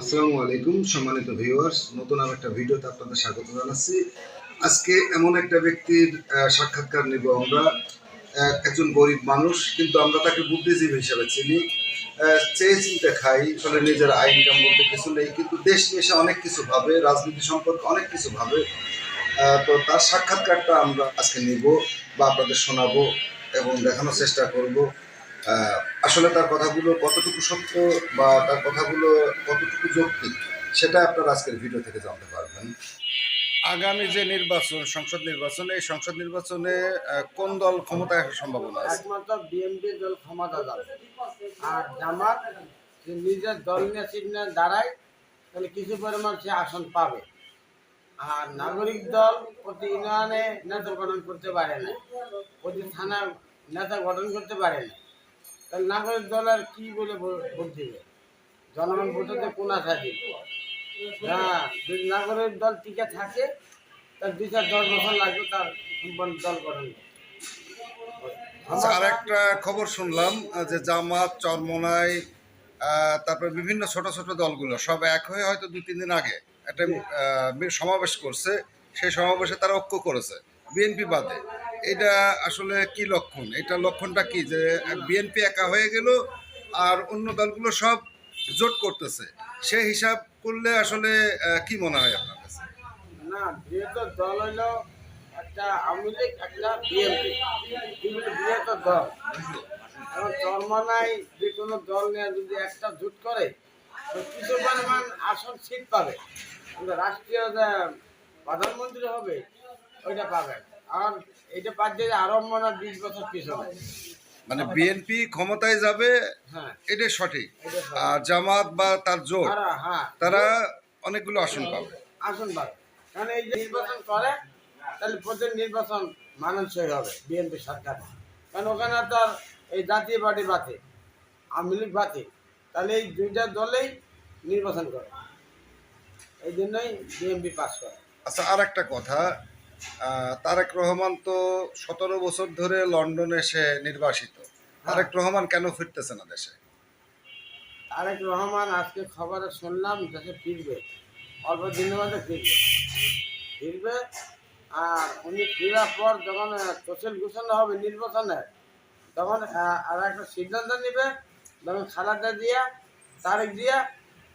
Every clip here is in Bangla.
আসসালামু আলাইকুম, সম্মানিত ভিউয়ার্স নতুন আর একটা ভিডিওতে আপনাদের স্বাগত জানাচ্ছি। আজকে এমন একটা ব্যক্তির সাক্ষাৎকার নেব আমরা। একজন গরিব মানুষ, কিন্তু আমরা তাকে বুদ্ধিজীবী হিসেবে চিনি। চেয়ে চিনতে খাই, আসলে নিজের আয় ইনকাম বলতে কিছু নেই, কিন্তু দেশ নিয়ে অনেক কিছু ভাবে, রাজনীতি সম্পর্কে অনেক কিছু ভাবে। তো তার সাক্ষাৎকারটা আমরা আজকে নিব বা আপনাদের শোনাবো এবং দেখানোর চেষ্টা করব। আসলে তার কথাগুলো কতটুকু সত্য বা তার কথাগুলো কতটুকু যৌক্তিক, সেটা আপনারা আজকের ভিডিও থেকে জানতে পারবেন। আগামী যে নির্বাচন, সংসদ নির্বাচন, এই সংসদ নির্বাচনে কোন দল ক্ষমতায় আসার সম্ভাবনা আছে? একমাত্র বিএনপি দল ক্ষমতা দল আর জামাত, যে নিজের দল নিয়ে সিট দাঁড়ায়, তাহলে কিছু পরিমাণ সে আসন পাবে। আর নাগরিক দল প্রতি ইউনিয়নে নেতা গঠন করতে পারে না। প্রতি থানা নেতা গঠন করতে পারে না। নাগরিক দল আর কি বলে ভোট দিবে? জনগণ ভোটাতে কোন আশা দিবে যদি নাগরিক দল টিকে থাকে তার দুই চার দশ বছর লাগবে তার দল গঠন আচ্ছা আর একটা খবর শুনলাম যে জামাত চরমনাই আহ, তারপরে বিভিন্ন ছোট ছোট দলগুলো সব এক হয়ে হয়তো দুই তিন দিন আগে একটা সমাবেশ করছে। সেই সমাবেশে তারা ঐক্য করেছে বিএনপি বাদে। এটা আসলে কি লক্ষণ? এটা লক্ষণটা কি? যে বিএনপি একা হয়ে গেল আর অন্য দলগুলো সব জোট করতেছে। সেই হিসাব করলে আসলে কি মনে হয় আপনার কাছে? না দল একটা বিএনপি দল। যে কোনো দল যদি একটা জোট করে কিছু পরিমাণ আসন সিট পাবে। রাষ্ট্রীয় প্রধানমন্ত্রী হবে, ওইটা পাবে আর এটা পাচ্ছে যে আরও মনে বিশ বছর পিছনে মানে বিএনপি ক্ষমতায় যাবে হ্যাঁ। এটা সঠিক। আর জামাত বা তার জোট হ্যাঁ। তারা অনেকগুলো আসন পাবে। আসন পাবে। কারণ এই যে নির্বাচন করে তাহলে প্রত্যেক নির্বাচন মানানসই হবে বিএনপি সরকার। কারণ ওখানে তো আর এই জাতীয় পার্টি বাতে আওয়ামী লীগ বাতে তাহলে এই দুইটা দলেই নির্বাচন করে। এই জন্যই বিএনপি পাস করে। আচ্ছা আর একটা কথা। তারেক রহমান তো সতেরো বছর ধরে লন্ডনে সে নির্বাসিত। তারেক রহমান কেন ফিরতেছে না দেশে? তারেক রহমান আজকে খবরে শুনলাম দেশে ফিরবে। অল্প দিনের মধ্যে ফিরবে। ফিরবে আর উনি ফিরার পর যখন তসিল ঘোষণা হবে নির্বাচনে তখন আর একটা সিদ্ধান্ত নেবে তখন খালাদা দিয়া তারেক দিয়া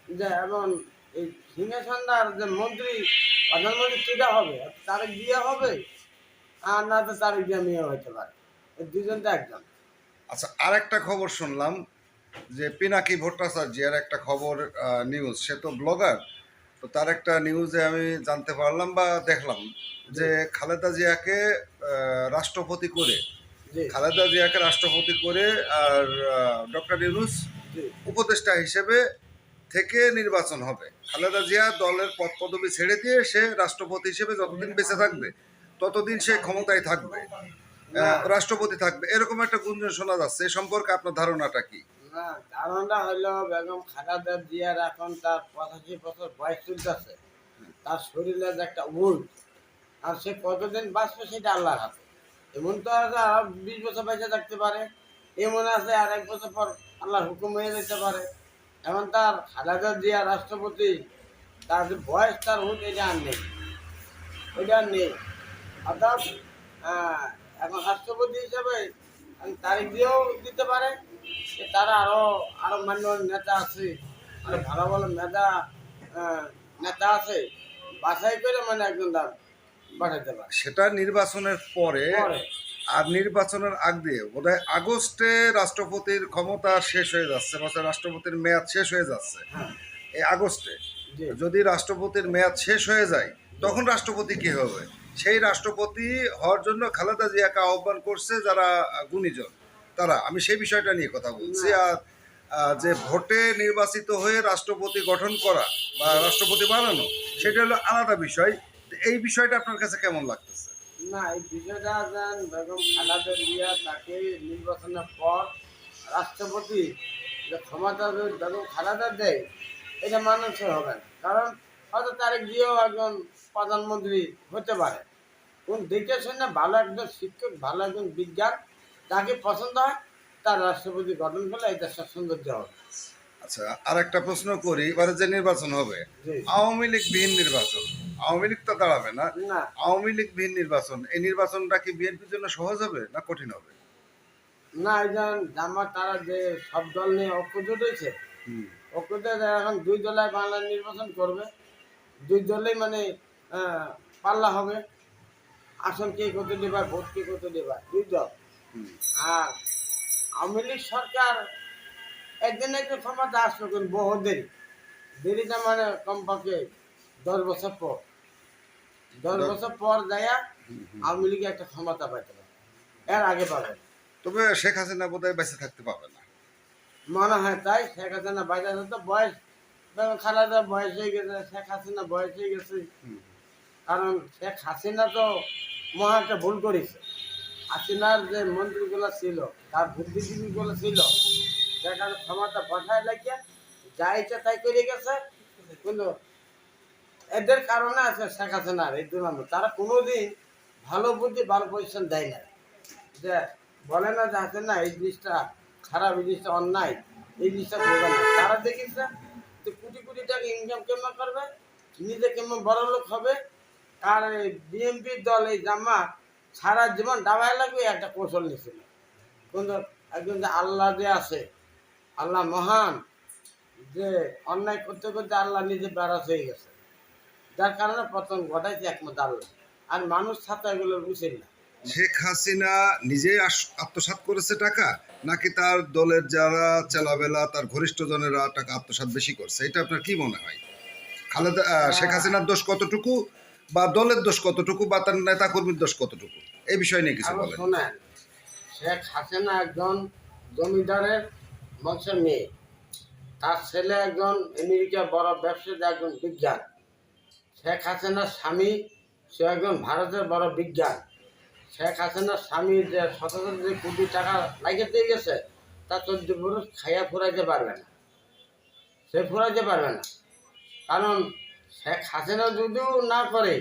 যে এবং এই সিংহাসনটার যে মন্ত্রী প্রধানমন্ত্রী সেটা হবে তারেক দিয়া হবে আর না তো তারেক দিয়া মেয়ে হতে পারে। এই দুজনটা একজন। আচ্ছা আর একটা খবর শুনলাম যে পিনাকি ভট্টাচার্যের একটা খবর নিউজ সে তো ব্লগার তো তার একটা নিউজে আমি জানতে পারলাম বা দেখলাম যে খালেদা জিয়াকে রাষ্ট্রপতি করে খালেদা জিয়াকে রাষ্ট্রপতি করে আর ডক্টর ইউনুস উপদেষ্টা হিসেবে থেকে নির্বাচন হবে। খালেদা জিয়া দলের পদ পদবি ছেড়ে দিয়ে সে রাষ্ট্রপতি হিসেবে যতদিন বেঁচে থাকবে, ততদিন সে ক্ষমতায় থাকবে রাষ্ট্রপতি থাকবে। এরকম একটা গুঞ্জন শোনা যাচ্ছে। এ সম্পর্কে আপনার ধারণাটা কি? না ধারণা হলো বেগম খালেদা জিয়ার এখন তার পঁচাশি বছর বয়স চলতেছে। তার শরীরে একটা উল, আর সে কতদিন বাঁচবে সেটা আল্লাহর হাতে। এমন তো বিশ বছর বেঁচে থাকতে পারে। এমন আছে আর এক বছর পর আল্লাহর হুকুম হয়ে যেতে পারে। এমন তার খালেদা জিয়া রাষ্ট্রপতি তার যে বয়স তার হুট এটা আর নেই। ওইটা আর নেই। অর্থাৎ এখন রাষ্ট্রপতি হিসাবে তারিখ দিয়েও দিতে পারে। তারা আরও আরও মান্য নেতা আছে আরও ভালো ভালো নেতা নেতা আছে বাছাই করে মানে একজন দাম পাঠাতে পারে। সেটা নির্বাচনের পরে। আর নির্বাচনের আগ দিয়ে বোধহয় আগস্টে রাষ্ট্রপতির ক্ষমতা শেষ হয়ে যাচ্ছে বা রাষ্ট্রপতির মেয়াদ শেষ হয়ে যাচ্ছে। হ্যাঁ। এই আগস্টে যদি রাষ্ট্রপতির মেয়াদ শেষ হয়ে যায় তখন রাষ্ট্রপতি কি হবে? সেই রাষ্ট্রপতি হওয়ার জন্য খালেদা জিয়াকে আহ্বান করছে যারা গুণীজন তারা। আমি সেই বিষয়টা নিয়ে কথা বলছি। আর যে ভোটে নির্বাচিত হয়ে রাষ্ট্রপতি গঠন করা বা রাষ্ট্রপতি বানানো সেটা হলো আলাদা বিষয়। এই বিষয়টা আপনার কাছে কেমন লাগতেছে না এই বিষয়টা যেন বেগম খালেদা জিয়া তাকে নির্বাচনের পর রাষ্ট্রপতি যে ক্ষমতা বেগম খালেদা দেয় এটা মানুষের হবে না। কারণ হয়তো তারিখ দিয়েও একজন প্রধানমন্ত্রী হতে পারে। কোন দেখে শুনে ভালো একজন শিক্ষক ভালো একজন বিজ্ঞান তাকে পছন্দ হয় তার রাষ্ট্রপতি গঠন করলে এটা সৌন্দর্য হবে। আচ্ছা আর একটা প্রশ্ন করি এবারে যে নির্বাচন হবে। আওয়ামী লীগ বিহীন নির্বাচন আওয়ামী লীগ তো দাঁড়াবে না। না। আওয়ামী লীগ বিহীন নির্বাচন এই নির্বাচনটা কি বিএনপির জন্য সহজ হবে না কঠিন হবে? না একজন জামাত তারা যে সব দল নিয়ে ঐক্যজোট হয়েছে ঐক্যতে এখন দুই দলে বাংলা নির্বাচন করবে। দুই দলেই মানে পাল্লা হবে। আসন কে কত দেবা ভোট কে কত দেবা দুই দল। আর আওয়ামী লীগ সরকার একদিন একটু ক্ষমতা আসবে কিন্তু বহু দেরি। দেরিটা মানে কমপক্ষে দশ বছর পর। দশ বছর পর যাইয়া আওয়ামী লীগ একটা ক্ষমতা পাইতে পারে। এর আগে পাবে। তবে শেখ হাসিনা বোধহয় বেঁচে থাকতে পারবে না। মনে হয় তাই শেখ হাসিনা বাজারে তো বয়স খালেদা বয়স হয়ে গেছে শেখ হাসিনা বয়স হয়ে গেছে। কারণ শেখ হাসিনা তো মহা একটা ভুল করেছে। হাসিনার যে মন্ত্রীগুলো ছিল তার বুদ্ধিজীবীগুলো ছিল সেখানে ক্ষমতা বসায় লাগিয়ে যা ইচ্ছা তাই করে গেছে। কিন্তু এদের কারণে আছে শেখ হাসিনার এই দুর্নাম তারা কোনোদিন ভালো বুদ্ধি, ভালো পজিশন দেয় না যে বলে না যে হাসিনা, এই জিনিসটা খারাপ, এই জিনিসটা অন্যায়, এই জিনিসটা বোঝা না। তারা দেখেছে যে কোটি কোটি টাকা ইনকাম কেমন করবে, নিজে কেমন বড় লোক হবে, আর বিএনপির দল, এই জামা সারা জীবন ডাবায় লাগবে, একটা কৌশল নিয়েছিল। কিন্তু একজন যে আল্লাহ যে আছে, আল্লাহ মহান, যে অন্যায় করতে করতে আল্লাহ নিজে বেড়াস হয়ে গেছে। যার কারণে পতন ঘটাইছে একমত আল্লাহ। আর মানুষ ছাত্র এগুলো বুঝে না। শেখ হাসিনা নিজে আত্মসাৎ করেছে টাকা নাকি তার দলের যারা চেলাবেলা তার ঘনিষ্ঠ জনেরা টাকা আত্মসাৎ বেশি করছে? এটা আপনার কি মনে হয়? খালেদা শেখ হাসিনার দোষ কতটুকু বা দলের দোষ কতটুকু বা তার নেতা কর্মীর দোষ কতটুকু? এই বিষয় নিয়ে কিছু বলেন। শোনেন শেখ হাসিনা একজন জমিদারের বংশের মেয়ে। তার ছেলে একজন আমেরিকা বড় ব্যবসায়ী একজন বিজ্ঞান। শেখ হাসিনার স্বামী, সে একজন ভারতের বড় বিজ্ঞান। শেখ হাসিনার স্বামী যে সতেরো কোটি টাকা লাগিয়ে দিয়ে গেছে তা চোদ্দ পুরুষ খাইয়া ফুরাইতে পারবে না। সে ফুরাইতে পারবে না। কারণ শেখ হাসিনা যদিও না করে,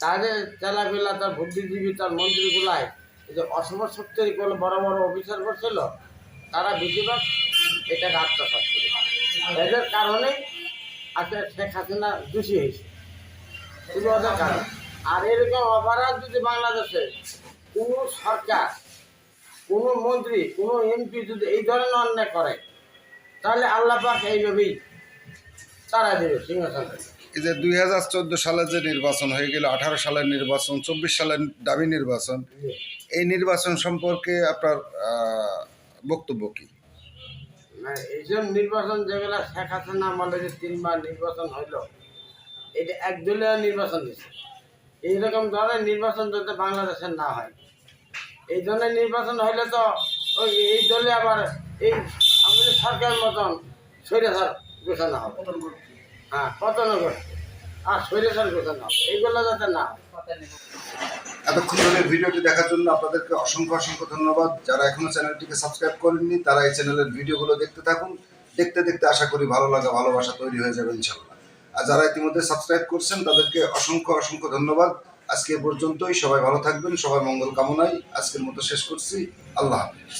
তাদের চেলাপিলা, তার বুদ্ধিজীবী, তার মন্ত্রীগুলায় যে অশুভ শক্তির কোনো বড় বড় অফিসার করছিল তারা বেশিরভাগ এটাকে আত্মসাৎ করে। এদের কারণে আজকে শেখ হাসিনা দোষী হয়েছে। শুধু ওদের কারণ আর এরকম অপরাধ যদি বাংলাদেশে কোনো সরকার কোনো মন্ত্রী কোনো এমপি যদি এই ধরনের অন্যায় করে তাহলে আল্লাহ পাক এইভাবেই তারা দেবে সিংহাসন এই যে দুই হাজার চোদ্দ সালে যে নির্বাচন হয়ে গেল আঠারো সালের নির্বাচন চব্বিশ সালের দাবি নির্বাচন এই নির্বাচন সম্পর্কে আপনার বক্তব্য কি? এইসব নির্বাচন যেগুলো শেখ হাসিনা আমলে যে তিনবার নির্বাচন হইল এটা একদলীয় নির্বাচন দিচ্ছে এইরকম ধরনের নির্বাচন যাতে বাংলাদেশের না হয়। এই ধরনের নির্বাচন হইলে তো ওই এই দলে আবার এই আমাদের সরকারের মতন স্বৈরাচার ঘোষণা হবে। হ্যাঁ পতন ঘটে আর স্বৈরাচার ঘোষণা হবে। এইগুলো যাতে না এতক্ষণ ধরে ভিডিওটি দেখার জন্য আপনাদেরকে অসংখ্য অসংখ্য ধন্যবাদ। যারা এখনও চ্যানেলটিকে সাবস্ক্রাইব করেননি তারা এই চ্যানেলের ভিডিওগুলো দেখতে থাকুন। দেখতে দেখতে আশা করি ভালো লাগা ভালোবাসা তৈরি হয়ে যাবে ইনশাল্লাহ আর যারা ইতিমধ্যে সাবস্ক্রাইব করছেন, তাদেরকে অসংখ্য অসংখ্য ধন্যবাদ। আজকে পর্যন্তই। সবাই ভালো থাকবেন, সবার মঙ্গল কামনায় আজকের মতো শেষ করছি। আল্লাহ হাফিজ।